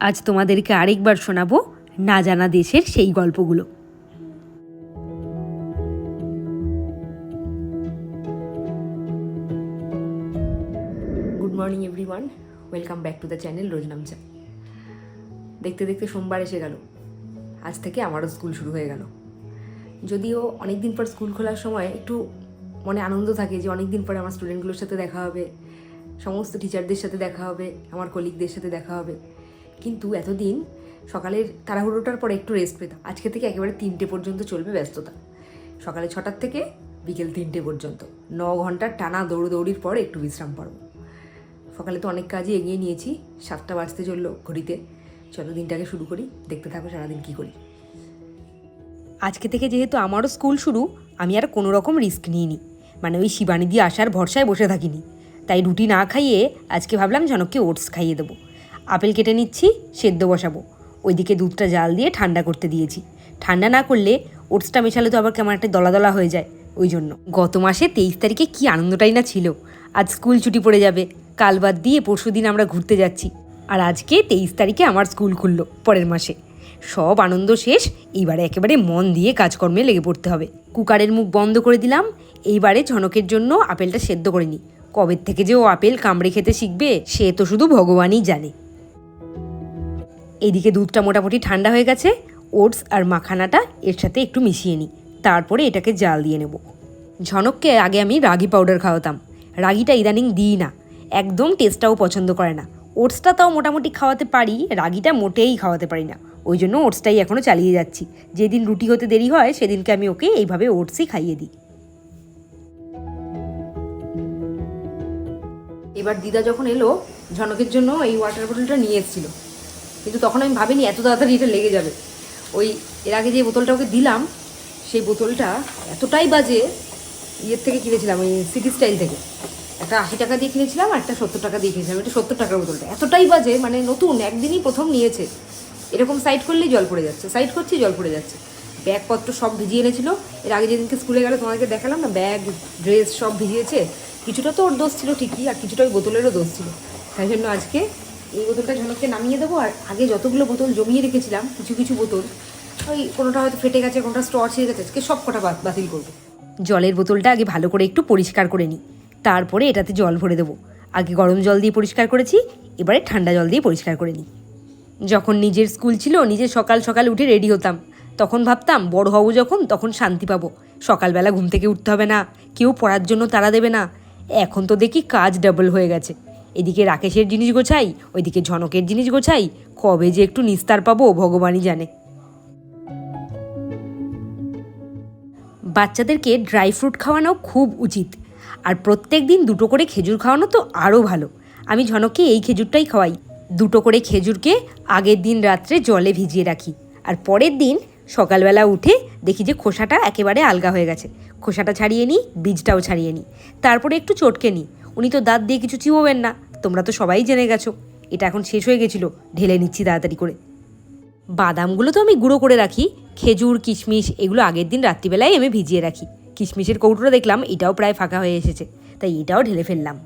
আজ তোমাদেরকে আরেকবার শোনাবো না জানা দেশের সেই গল্পগুলো। Good morning everyone welcome back to the channel Roznamcha দেখতে দেখতে সোমবার এসে গেল। আজ থেকে আমারও স্কুল শুরু হয়ে গেল। যদিও অনেক দিন পর স্কুল খোলার সময় একটু মনে আনন্দ থাকে যে অনেক দিন পরে আমার স্টুডেন্টগুলোর সাথে দেখা হবে, সমস্ত টিচারদের সাথে দেখা হবে, আমার কলিগদের সাথে দেখা হবে। কিন্তু এতদিন সকালের তাড়াহুড়োটার পরে একটু রেস্ট পেতাম। আজকে থেকে একেবারে তিনটে পর্যন্ত চলবে ব্যস্ততা। সকালে ছটার থেকে বিকেল তিনটে পর্যন্ত। ন ঘণ্টার টানা দৌড়দৌড়ির পর একটু বিশ্রাম পাবো। সকালে তো অনেক কাজই এগিয়ে নিয়েছি। সাতটা বাজতে চলল ঘড়িতে। চলো দিনটাকে শুরু করি। দেখতে থাকো সারাদিন কী করি। আজকে থেকে যেহেতু আমারও স্কুল শুরু, আমি আর কোনো রকম রিস্ক নিইনি। মানে ওই শিবানিদি আসার ভরসায় বসে থাকিনি। তাই রুটি না খাইয়ে আজকে ভাবলাম জনককে ওটস খাইয়ে দেবো। আপেল কেটে নিচ্ছি, সেদ্ধ বসাবো। ওইদিকে দুধটা জাল দিয়ে ঠান্ডা করতে দিয়েছি। ঠান্ডা না করলে ওটসটা মেশালে তো আবার কেমন একটা দলা দলা হয়ে যায় ওই জন্য। গত মাসে তেইশ তারিখে কি আনন্দটাই না ছিল। আজ স্কুল ছুটি পড়ে যাবে। কাল বাদ দিয়ে পরশু দিন আমরা ঘুরতে যাচ্ছি। আর আজকে তেইশ তারিখে আমার স্কুল খুললো পরের মাসে। সব আনন্দ শেষ, এইবারে একেবারে মন দিয়ে কাজকর্মে লেগে পড়তে হবে। কুকারের মুখ বন্ধ করে দিলাম। এইবারে ঝনকের জন্য আপেলটা সেদ্ধ করে নিই। কবে থেকে যে ও আপেল কামড়ে খেতে শিখবে, সে তো শুধু ভগবানই জানে। এদিকে দুধটা মোটামুটি ঠান্ডা হয়ে গেছে, ওটস আর মাখানাটা এর সাথে একটু মিশিয়ে নিই, তারপরে এটাকে জাল দিয়ে নেব। ঝনককে আগে আমি রাগি পাউডার খাওয়াতাম, রাগিটা ইদানিং দিই না, একদম টেস্টটাও পছন্দ করে না। ওটসটা তাও মোটামুটি খাওয়াতে পারি, রাগিটা মোটেই খাওয়াতে পারি না, ওই জন্য ওটসটাই এখনও চালিয়ে যাচ্ছি। যেদিন রুটি হতে দেরি হয়, সেদিনকে আমি ওকে এইভাবে ওটসই খাইয়ে দিই। এবার দিদা যখন এলো, ঝনকের জন্য এই ওয়াটার বোটলটা নিয়ে এসেছিল। কিন্তু তখন আমি ভাবিনি এত তাড়াতাড়ি এটা লেগে যাবে। ওই এর আগে যে বোতলটা ওকে দিলাম, সেই বোতলটা এতটাই বাজে, ইয়ের থেকে কিনেছিলাম, ওই সিটি স্টাইল থেকে। একটা আশি টাকা দিয়ে কিনেছিলাম আর একটা সত্তর টাকা দিয়ে কিনেছিলাম, এটা সত্তর টাকার বোতলটা। এতটাই বাজে মানে নতুন, একদিনই প্রথম নিয়েছে। এরকম সাইড করলেই জল পড়ে যাচ্ছে সাইড করছি জল পড়ে যাচ্ছে। ব্যাগপত্র সব ভিজিয়ে এনেছিল। এর আগে যেদিনকে স্কুলে গেলে, তোমাদেরকে দেখালাম না, ব্যাগ ড্রেস সব ভিজিয়েছে। কিছুটা তো ওর দোষ ছিল ঠিকই, আর কিছুটা ওই বোতলেরও দোষ ছিল। তাই জন্য আজকে এই বোতলটা ঝনককে নামিয়ে দেবো আর আগে যতগুলো বোতল জমিয়ে রেখেছিলাম, কিছু কিছু বোতল, ওই কোনোটা হয়তো ফেটে গেছে, কোনোটা স্টর ছিঁড়ে গেছে, আজকে সব কটা বাত- বাতিল করব। জলের বোতলটা আগে ভালো করে একটু পরিষ্কার করে নিই। তারপরে এটাতে জল ভরে দেবো। আগে গরম জল দিয়ে পরিষ্কার করেছি, এবারে ঠান্ডা জল দিয়ে পরিষ্কার করে নিই। যখন নিজের স্কুল ছিল, নিজে সকাল সকাল উঠে রেডি হতাম। তখন ভাবতাম, বড় হব যখন, তখন শান্তি পাবো। সকালবেলা ঘুম থেকে উঠতে হবে না, কেউ পড়ার জন্য তাড়া দেবে না। এখন তো দেখি কাজ ডাবল হয়ে গেছে। এদিকে রাকেশের জিনিস গোছাই, ওইদিকে ঝনকের জিনিস গোছাই, কবে যে একটু নিস্তার পাবো ভগবানই জানে। বাচ্চাদেরকে ড্রাই ফ্রুট খাওয়ানো খুব উচিত, আর প্রত্যেক দিন দুটো করে খেজুর খাওয়ানো তো আরও ভালো। আমি ঝনককে এই খেজুরটাই খাওয়াই। দুটো করে খেজুরকে আগের দিন রাত্রে জলে ভিজিয়ে রাখি, আর পরের দিন সকালবেলা উঠে দেখি যে খোসাটা একেবারে আলগা হয়ে গেছে। খোসাটা ছাড়িয়ে নিই, বীজটাও ছাড়িয়ে নিই। তারপরে একটু চটকে নিই। উনি তো দাঁত দিয়ে কিছু চিবোবেন না। তোমরা তো সবাই জেনে গেছো। এটা এখন শেষ হয়ে গেছিল, ঢেলে নিচ্ছি তাড়াতাড়ি করে। বাদামগুলো তো আমি গুঁড়ো করে রাখি, খেজুর, কিশমিশ, এগুলো আগের দিন রাত্রিবেলায় আমি ভিজিয়ে রাখি। কিশমিশের কৌটোটা দেখলাম, এটাও প্রায় ফাঁকা হয়ে এসেছে, তাই এটাও ঢেলে ফেললাম।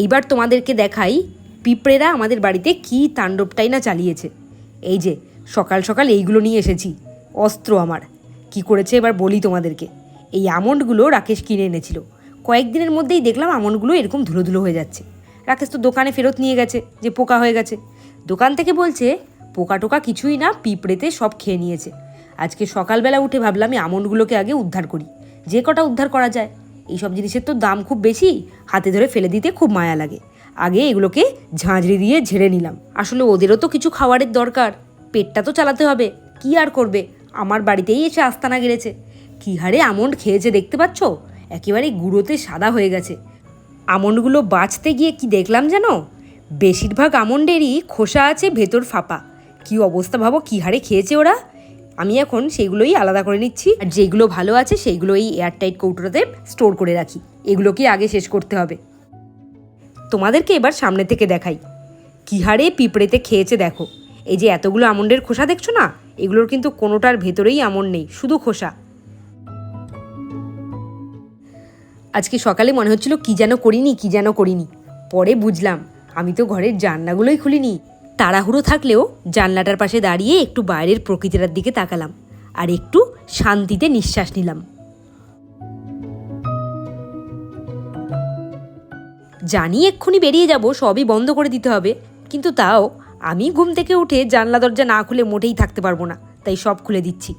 এইবার তোমাদেরকে দেখাই পিঁপড়েরা আমাদের বাড়িতে কী তাণ্ডবটাই না চালিয়েছে। এই যে, সকাল সকাল এইগুলো নিয়ে এসেছি, অস্ত্র আমার। কি করেছে এবার বলি তোমাদেরকে। এই আমন্ডগুলো রাকেশ কিনে এনেছিল। কয়েকদিনের মধ্যেই দেখলাম আমন্ডগুলো এরকম ধুলো ধুলো হয়ে যাচ্ছে। রাকেশ তো দোকানে ফেরত নিয়ে গেছে যে পোকা হয়ে গেছে। দোকান থেকে বলছে, পোকা টোকা কিছুই না, পিঁপড়েতে সব খেয়ে নিয়েছে। আজকে সকালবেলা উঠে ভাবলাম আমি আমন্ডগুলোকে আগে উদ্ধার করি। যে কটা উদ্ধার করা যায়। এইসব জিনিসের তো দাম খুব বেশি, হাতে ধরে ফেলে দিতে খুব মায়া লাগে। আগে এগুলোকে ঝাঁঝরি দিয়ে ঝেড়ে নিলাম। আসলে ওদেরও তো কিছু খাবারের দরকার। পেটটা তো চালাতে হবে। কি আর করবে? আমার বাড়িতেই এসে আস্তানা গেড়েছে। কী হারে আমন্ড খেয়েছে দেখতে পাচ্ছ? একেবারে গুঁড়োতে সাদা হয়ে গেছে। আমন্ডগুলো বাঁচতে গিয়ে কি দেখলাম জানো বেশিরভাগ আমন্ডেরই খোসা আছে ভেতর ফাঁপা। কি অবস্থা ভাবো, কী হারে খেয়েছে ওরা? আমি এখন সেইগুলোই আলাদা করে নিচ্ছি। আর যেগুলো ভালো আছে সেইগুলো এই এয়ারটাইট কৌটোতে স্টোর করে রাখি। এগুলোকে আগে শেষ করতে হবে। তোমাদেরকে এবার সামনে থেকে দেখাই। কী হারে পিঁপড়েতে খেয়েছে দেখো। এই যে এতগুলো আমন্ডের খোসা দেখছ না? এগুলোর কিন্তু কোনোটার ভেতরেই আমন্ড নেই, শুধু খোসা। আজকে সকালে মনে হচ্ছিল কি যেন করিনি, কি যেন করিনি। পরে বুঝলাম, আমি তো ঘরের জানলাগুলোই খুলিনি। তাড়াহুড়ো থাকলেও জানলাটার পাশে দাঁড়িয়ে একটু বাইরের প্রকৃতিটার দিকে তাকালাম আর একটু শান্তিতে নিঃশ্বাস নিলাম। জানি এক্ষুনি বেরিয়ে যাব, সবই বন্ধ করে দিতে হবে, কিন্তু তাও আমি ঘুম থেকে উঠে জানলা দরজা না খুলে মোটেই থাকতে পারব না, তাই সব খুলে দিচ্ছি।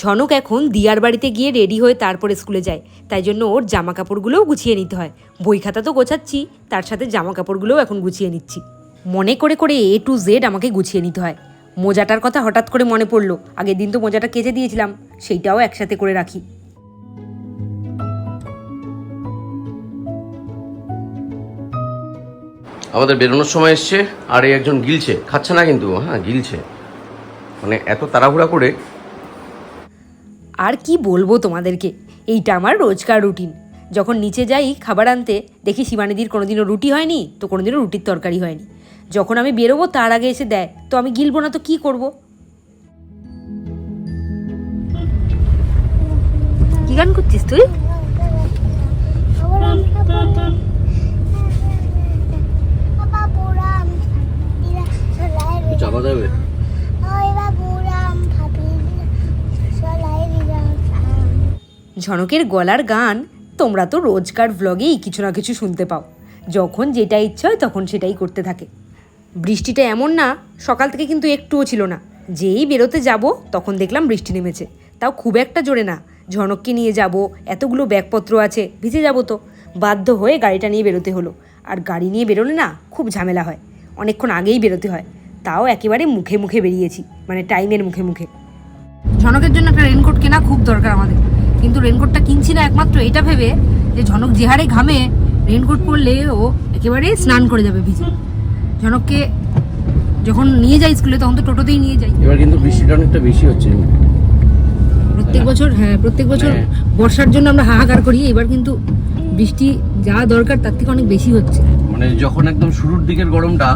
ঝনক এখন দিয়ার বাড়িতে গিয়ে রেডি হয়ে তারপরে স্কুলে যায়, তাই জন্য ওর জামা কাপড়গুলোও গুছিয়ে নিতে হয়। বই খাতা তো গোছাচ্ছি, তার সাথে জামা কাপড়গুলোও এখন গুছিয়ে নিচ্ছি। মনে করে করে এ টু জেড আমাকে গুছিয়ে নিতে হয়। মোজাটার কথা হঠাৎ করে মনে পড়ল, আগের দিন তো মোজাটা কেচে দিয়েছিলাম, সেইটাও একসাথে করে রাখি। আমাদের বেরোনোর সময় এসছে আর এই একজন গিলছে। খাচ্ছে না কিন্তু হ্যাঁ গিলছে। মানে এত তাড়াহুড়া করে। আর কি বলব তোমাদেরকে? এইটা আমার রোজকার রুটিন। যখন নিচে যাই খাবার আনতে দেখি শিবানিদির কোনোদিনও রুটি হয়নি তো কোনোদিনও রুটির তরকারি হয়নি। যখন আমি বেরোবো তার আগে এসে দেয় তো আমি গিলবো না তো কি করব? কি গান করছিস তুই? ঝনকের গলার গান তোমরা তো রোজকার ভ্লগেই কিছু না কিছু শুনতে পাও। যখন যেটা ইচ্ছা হয় তখন সেটাই করতে থাকে। বৃষ্টিটা এমন না, সকাল থেকে কিন্তু একটুও ছিল না। যেই বেরোতে যাব তখন দেখলাম বৃষ্টি নেমেছে। তাও খুব একটা জোরে না। ঝনককে নিয়ে যাব, এতগুলো ব্যাগপত্র আছে, ভিজে যাব তো। বাধ্য হয়ে গাড়িটা নিয়ে বেরোতে হলো। আর গাড়ি নিয়ে বেরোলে না খুব ঝামেলা হয়। অনেকক্ষণ আগেই বেরোতে হয়। তাও একেবারে মুখে মুখে বেরিয়েছি। মানে টাইমের মুখে মুখে। ঝনকের জন্য একটা রেনকোট কেনা খুব দরকার আমাদের। কিন্তু রেনকোটটা কিনছি না একমাত্র এটা ভেবে যে ঝনক যে হারে ঘামে রেনকোট পরলে ও একেবারে স্নান করে যাবে ভিজে। ঝনককে যখন নিয়ে যাই স্কুলে তখন তো টোটোতেই নিয়ে যাই। এবার কিন্তু বৃষ্টিটা অনেকটা বেশি হচ্ছে। প্রত্যেক বছর হ্যাঁ প্রত্যেক বছর হ্যাঁ। বর্ষার জন্য আমরা হাহাকার করি এবার কিন্তু বৃষ্টি যা দরকার তার থেকে অনেক বেশি হচ্ছে। মানে যখন একদম শুরুর দিকের গরমটা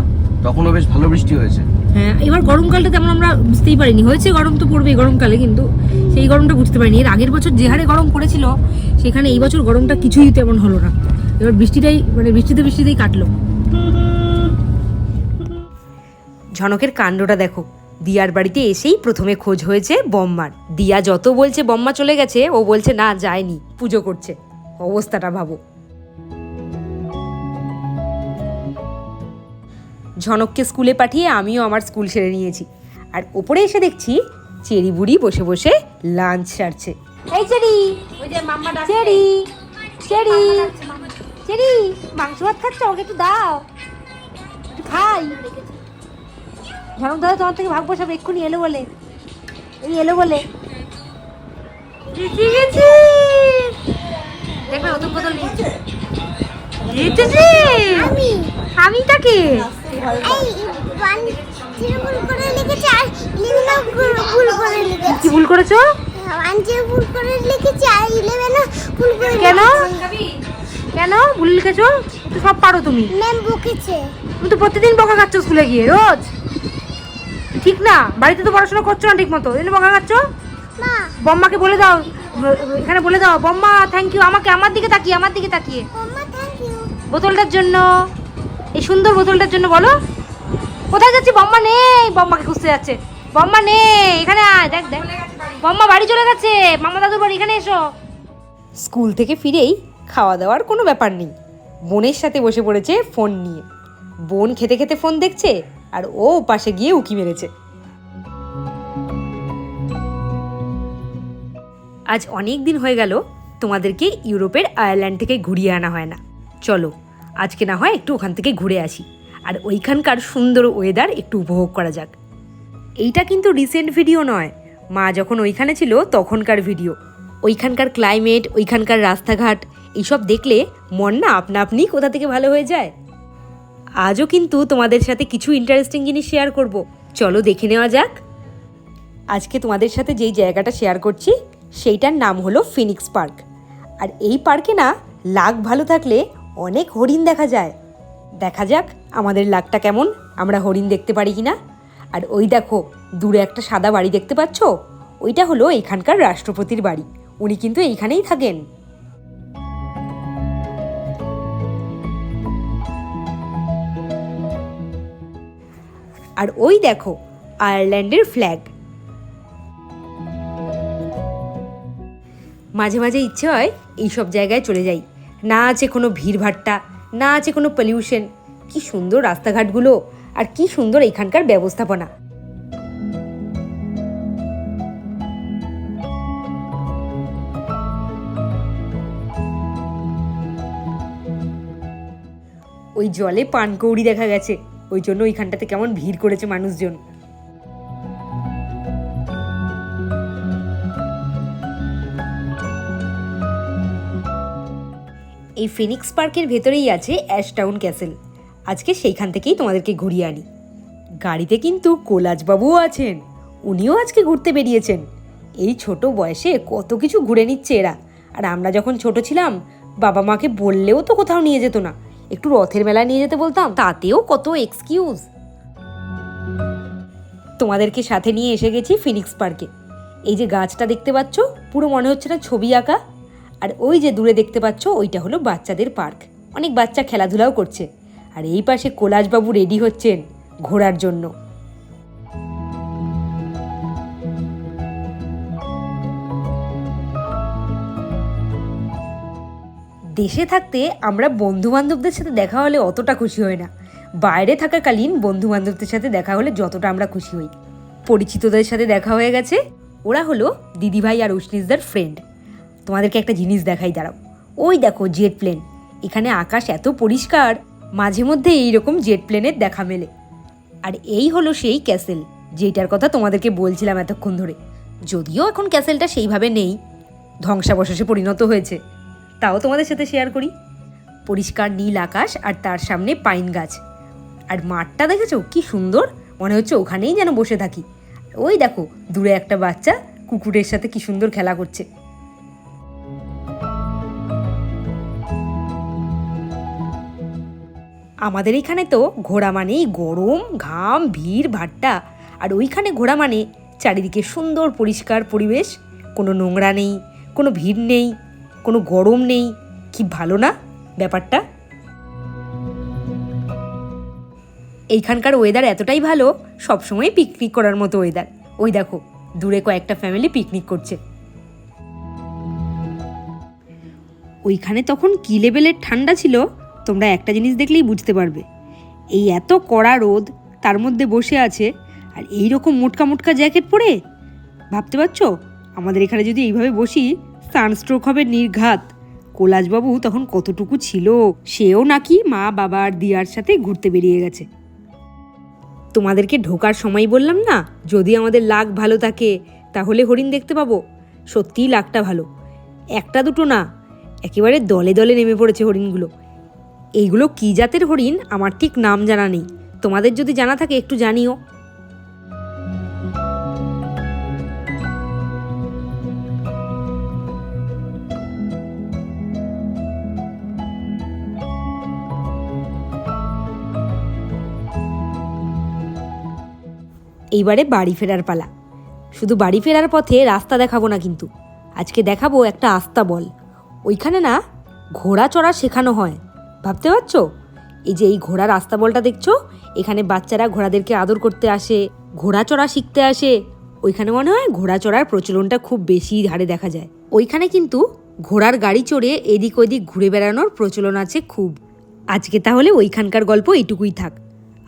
তখনও বেশ ভালো বৃষ্টি হয়েছে। হ্যাঁ এবার গরমকালটা তেমন আমরা বুঝতেই পারিনি। হয়েছে গরম তো পড়বেই গরমকালে, কিন্তু সেই গরমটা বুঝতে পারিনি। এর আগের বছর যে হারে গরম পড়েছিল, সেখানে এই বছর গরমটা কিছুই তেমন হলো না। এবার বৃষ্টিটাই মানে বৃষ্টিতে বৃষ্টিতেই কাটলো। ঝনকের কাণ্ডটা দেখো। দিয়ার বাড়িতে এসেই প্রথমে খোঁজ হয়েছে বম্মার। দিয়া যত বলছে বম্মা চলে গেছে, ও বলছে, না, যায়নি, পুজো করছে। অবস্থাটা ভাবো। ঝনককে স্কুলে পাঠিয়ে আমিও আমার স্কুল সেরে নিয়েছি। আর ওপরে এসে দেখছি চেরি বুড়ি বসে বসে লাঞ্চ সারছে। এই চেরি! ওই যে মাম্মা চেরি! চেরি! চেরি! মাংস ভাত খাচ্ছ? ওকে একটু দাও। একটু খাই। ঝনক দাদা তোমার থেকে ভাগ বসাবে এক্ষুনি এলো বলে। এই এলো বলে। দেখবে নতুন বোতল নিয়েছে। জিতেছি আমি। আমি তাকে। এই ওয়ান জিরো ভুল করে লিখেছি আর ইলেভেনও ভুল করে লিখেছি। কি ভুল করেছ? ভুল করে লিখেছি আর ইলেভেনও ভুল করে কেন? কেন? ভুল লিখেছো? তো সব পারো তুমি। ম্যাম বকেছে। তুমি তো প্রতিদিন বকা খাচ্ছ স্কুলে গিয়ে রোজ। ঠিক না? বাড়িতে তো পড়াশোনা করছ না ঠিক মতো এই বকা খাচ্ছ? বম্মাকে বলে দাও। এখানে বলে দাও বম্মা থ্যাংক ইউ আমাকে আমার দিকে তাকিয়ে আমার দিকে তাকিয়ে। বোতলটার জন্য। এই সুন্দর বোতলটার জন্য বলো। কোথায় যাচ্ছি? বম্মা নেই। বম্মাকে খুঁজতে যাচ্ছে। বম্মা নেই। এখানে আয়, দেখ দেখ। বম্মা বাড়ি চলে গেছে। মামা দাদুর বাড়ি, এখানে এসো। স্কুল থেকে ফিরেই খাওয়া দাওয়ার কোনো ব্যাপার নেই। বোনের সাথে বসে পড়েছে ফোন নিয়ে। বোন খেতে খেতে ফোন দেখছে, আর ও পাশে গিয়ে উকি মেরেছে। আজ অনেক দিন হয়ে গেল তোমাদেরকে ইউরোপের আয়ারল্যান্ড থেকে ঘুরিয়ে আনা হয় না। চলো আজকে না হয় একটু ওখান থেকে ঘুরে আসি। আর ওইখানকার সুন্দর ওয়েদার একটু উপভোগ করা যাক। এইটা কিন্তু রিসেন্ট ভিডিও নয়। মা যখন ওইখানে ছিল, তখনকার ভিডিও ওইখানকার ক্লাইমেট ওইখানকার রাস্তাঘাট, এইসব দেখলে মন না আপনা আপনি কোথা থেকে ভালো হয়ে যায়। আজও কিন্তু তোমাদের সাথে কিছু ইন্টারেস্টিং জিনিস শেয়ার করব। চলো দেখে নেওয়া যাক। আজকে তোমাদের সাথে যেই জায়গাটা শেয়ার করছি, সেইটার নাম হলো ফিনিক্স পার্ক আর এই পার্কে না লাক ভালো থাকলে অনেক হরিণ দেখা যায়। দেখা যাক আমাদের লাকটা কেমন, আমরা হরিণ দেখতে পারি কি না আর ওই দেখো, দূরে একটা সাদা বাড়ি দেখতে পাচ্ছ? ওইটা হলো এখানকার রাষ্ট্রপতির বাড়ি, উনি কিন্তু এইখানেই থাকেন। আর ওই দেখো, আয়ারল্যান্ডের ফ্ল্যাগ। মাঝে মাঝে ইচ্ছে হয় এইসব জায়গায় চলে যাই। না আছে কোনো ভিড়ভাট্টা, না আছে কোনো পলিউশন কি সুন্দর রাস্তাঘাটগুলো আর কি সুন্দর এখানকার ব্যবস্থাপনা। ওই জলে পানকৌড়ি দেখা গেছে, ওই জন্য ওইখানটাতে কেমন ভিড় করেছে মানুষজন। এই ফিনিক্স পার্কের ভেতরেই আছে অ্যাশটাউন ক্যাসেল। আজকে সেইখান থেকেই তোমাদেরকে ঘুরিয়ে আনি। গাড়িতে কিন্তু কোলাজবাবুও আছেন, উনিও আজকে ঘুরতে বেরিয়েছেন। এই ছোট বয়সে কত কিছু ঘুরে নিচ্ছে এরা। আর আমরা যখন ছোট ছিলাম, বাবা মাকে বললেও তো কোথাও নিয়ে যেত না। একটু রথের মেলায় নিয়ে যেতে বলতাম, তাতেও কত এক্সকিউজ তোমাদেরকে সাথে নিয়ে এসে গেছি ফিনিক্স পার্কে। এই যে গাছটা দেখতে পাচ্ছ, পুরো মনে হচ্ছে না ছবি আঁকা। আর ওই যে দূরে দেখতে পাচ্ছ, ওইটা হলো বাচ্চাদের পার্ক। অনেক বাচ্চা খেলাধুলাও করছে। আর এই পাশে কোলাজবাবু রেডি হচ্ছেন ঘোরার জন্য। দেশে থাকতে আমরা বন্ধু বান্ধবদের সাথে দেখা হলে অতটা খুশি হই না। বাইরে থাকাকালীন বন্ধু বান্ধবদের সাথে দেখা হলে যতটা আমরা খুশি হই। পরিচিতদের সাথে দেখা হয়ে গেছে। ওরা হলো দিদিভাই আর উষ্ণিসদার ফ্রেন্ড তোমাদেরকে একটা জিনিস দেখাই, দাঁড়াও। ওই দেখো জেট প্লেন। এখানে আকাশ এত পরিষ্কার, মাঝে মধ্যে এইরকম জেট প্লেনের দেখা মেলে। আর এই হলো সেই ক্যাসেল, যেটার কথা তোমাদেরকে বলছিলাম এতক্ষণ ধরে। যদিও এখন ক্যাসেলটা সেইভাবে নেই, ধ্বংসাবশেষে পরিণত হয়েছে। তাও তোমাদের সাথে শেয়ার করি। পরিষ্কার নীল আকাশ আর তার সামনে পাইন গাছ। আর মাঠটা দেখেছ? কি সুন্দর! মনে হচ্ছে ওখানেই যেন বসে থাকি। ওই দেখো, দূরে একটা বাচ্চা কুকুরের সাথে কি সুন্দর খেলা করছে। আমাদের এখানে তো ঘোড়া মানেই গরম, ঘাম, ভিড়, ভাট্টা। আর ওইখানে ঘোড়া মানে চারিদিকে সুন্দর, পরিষ্কার পরিবেশ। কোনো নোংরা নেই, কোনো ভিড় নেই, কোনো গরম নেই। কি ভালো না ব্যাপারটা? এইখানকার ওয়েদার এতটাই ভালো, সবসময় পিকনিক করার মতো ওয়েদার ওই দেখো, দূরে কয়েকটা ফ্যামিলি পিকনিক করছে। ওইখানে তখন কী লেভেলের ঠান্ডা ছিল? তোমরা একটা জিনিস দেখলেই বুঝতে পারবে। এই এত কড়া রোদ তার মধ্যে বসে আছে আর এই রকম মোটকা মোটকা জ্যাকেট পরে? ভাবতে পারছ? আমাদের এখানে যদি এইভাবে বসি, সানস্ট্রোক হবে নির্ঘাত। কোলাজবাবু তখন কতটুকু ছিল, সেও নাকি মা, বাবা আর দিয়ার সাথে ঘুরতে বেরিয়ে গেছে। তোমাদেরকে ঢোকার সময় বললাম না? যদি আমাদের লাক ভালো থাকে, তাহলে হরিণ দেখতে পাবো। সত্যিই লাকটা ভালো। একটা দুটো না, একেবারে দলে দলে নেমে পড়েছে হরিণগুলো। এইগুলো কী জাতের হরিণ? আমার ঠিক নাম জানা নেই। তোমাদের যদি জানা থাকে, একটু জানিও। এইবারে বাড়ি ফেরার পালা। শুধু বাড়ি ফেরার পথে রাস্তা দেখাবো না কিন্তু। আজকে দেখাবো একটা আস্তা বল ওইখানে না ঘোড়া চড়া শেখানো হয়। ভাবতে পারছ? এই যে এই ঘোড়ার রাস্তা বলটা দেখছ? এখানে বাচ্চারা ঘোড়াদেরকে আদর করতে আসে, ঘোড়া চড়া শিখতে আসে। ওইখানে মনে হয় ঘোড়া চড়ার প্রচলনটা খুব বেশি হারে দেখা যায়। ওইখানে কিন্তু ঘোড়ার গাড়ি চড়ে এদিক ওদিক ঘুরে বেড়ানোর প্রচলন আছে খুব। আজকে তাহলে ওইখানকার গল্প এইটুকুই থাক।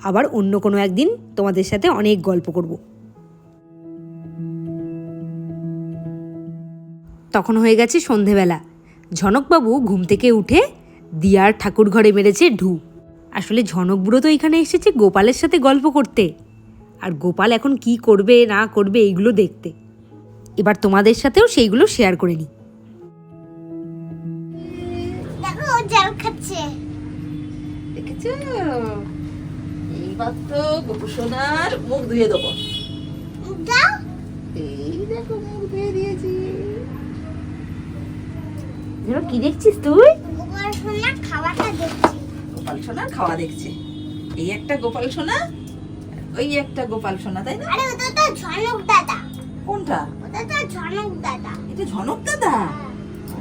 আবার অন্য কোনো একদিন তোমাদের সাথে অনেক গল্প করব। তখন হয়ে গেছে সন্ধেবেলা। ঝনকবাবু ঘুম থেকে উঠে দিয়ার ঠাকুর ঘরে মেরেছে ঢু। আসলে ঝনক বুড়ো তো এখানে এসেছে গোপালের সাথে গল্প করতে। আর গোপাল এখন কি করবে না করবে এইগুলো দেখতে। এবার তোমাদের সাথেও সেইগুলো শেয়ার করে নিই। এইবার তো গোপুসোনার মুখ ধুয়ে দেবো। দাও এই দেখো মুখ ধুয়ে দিয়েছি। কি দেখছিস তুই? খাওয়াটা দেখছি। গোপাল সোনার খাওয়া দেখছে। এই একটা গোপাল সোনা ওই একটা গোপাল সোনা তাই না? আরে ওটা তো ঝনক দাদা। কোনটা? ওটা তো ঝনক দাদা। এটা ঝনক দাদা? ও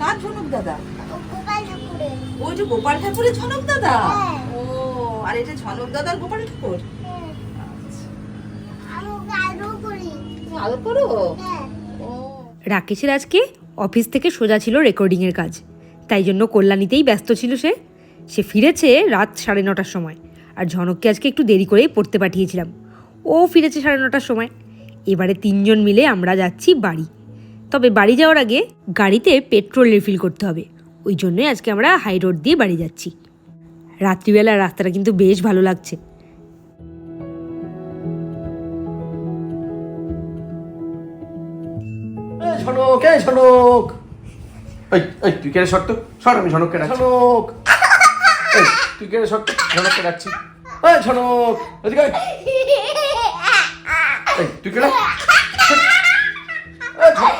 কার ঝনক দাদা? গোপাল ঠাকুরের। ওই যে গোপাল ঠাকুরের ঝনক দাদা? হ্যাঁ। ও আর এটা ঝনক দাদার গোপাল ঠাকুর? হ্যাঁ, হ্যাঁ। রাকেশের আজকে অফিস থেকে সোজা ছিল রেকর্ডিংয়ের কাজ। তাই জন্য কল্যাণীতেই ব্যস্ত ছিল সে। সে ফিরেছে রাত সাড়ে নটার সময় আর ঝনককে আজকে একটু দেরি করেই পড়তে পাঠিয়েছিলাম। ও ফিরেছে সাড়ে নটার সময়। এবারে তিনজন মিলে আমরা যাচ্ছি বাড়ি। তবে বাড়ি যাওয়ার আগে গাড়িতে পেট্রোল রিফিল করতে হবে। ওই জন্যই আজকে আমরা হাই রোড দিয়ে বাড়ি যাচ্ছি। রাত্রিবেলা রাস্তাটা কিন্তু বেশ ভালো লাগছে। ঝনক ঝনক! এই এই তুই কেড়ে সর তো সর আমি ঝনককে ডাকছি। ঝনক। এই তুই কেড়ে সর তো ঝনককে ডাকছি। এই ঝনক এদিকে আয়। এই তুই কেড়ে এই, ঝনক।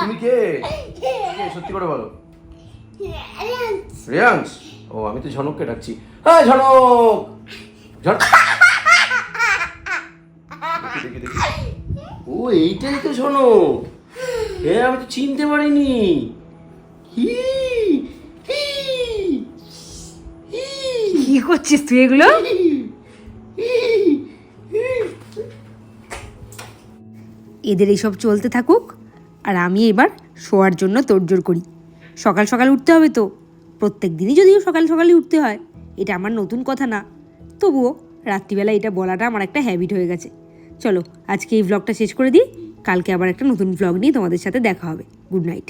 তুমি কে? কে সত্যি করে বলো। রিয়াংশ? ও আমি তো ঝনককে ডাকছি। হ্যাঁ ঝনক ঝনক দেখি দেখি দেখি। ও এইটাই তো শোনো এ আমি তো চিনতে পারিনি। হি হি হি। কি করছিস তুই এগুলো। এদের এইসব চলতে থাকুক আর আমি এবার শোয়ার জন্য তোড়জোড় করি। সকাল সকাল উঠতে হবে তো। প্রত্যেক দিনই যদিও সকাল সকালই উঠতে হয় এটা আমার নতুন কথা না। তবুও রাত্রিবেলা এটা বলাটা আমার একটা হ্যাবিট হয়ে গেছে। চলো আজকে এই ভ্লগটা শেষ করে দিই। কালকে আবার একটা নতুন ব্লগ নিয়ে তোমাদের সাথে দেখা হবে। Good night